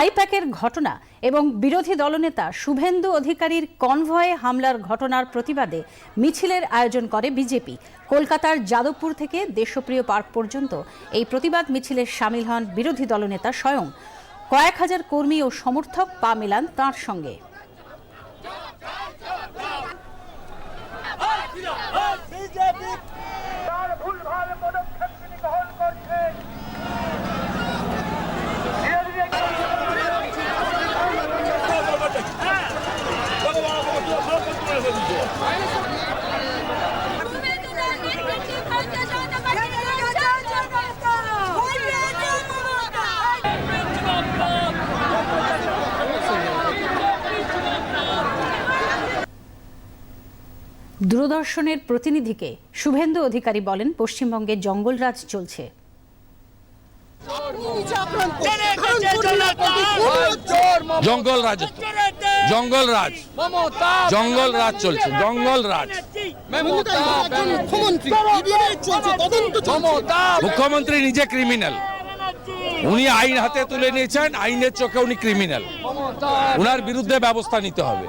আইপ্যাকের ঘটনা এবং বিরোধী দলনেতা শুভেন্দু অধিকারীর কনভয়ে হামলার ঘটনার প্রতিবাদে মিছিলের আয়োজন করে বিজেপি। কলকাতার যাদবপুর থেকে দেশপ্রিয় পার্ক পর্যন্ত এই প্রতিবাদ মিছিলে সামিল হন বিরোধী দলনেতা স্বয়ং। কয়েক হাজার কর্মী ও সমর্থক পা মেলান তাঁর সঙ্গে। দূরদর্শনের প্রতিনিধিকে শুভেন্দু অধিকারী বলেন পশ্চিমবঙ্গে জঙ্গলরাজ চলছে। জঙ্গল রাজত্ব জঙ্গল রাজ জঙ্গল রাজ চলছে জঙ্গল রাজ মুখ্যমন্ত্রী নিজে ক্রিমিনাল উনি আইন হাতে তুলে নিয়েছেন আইনের চোখে উনি ক্রিমিনাল উনার বিরুদ্ধে ব্যবস্থা নিতে হবে।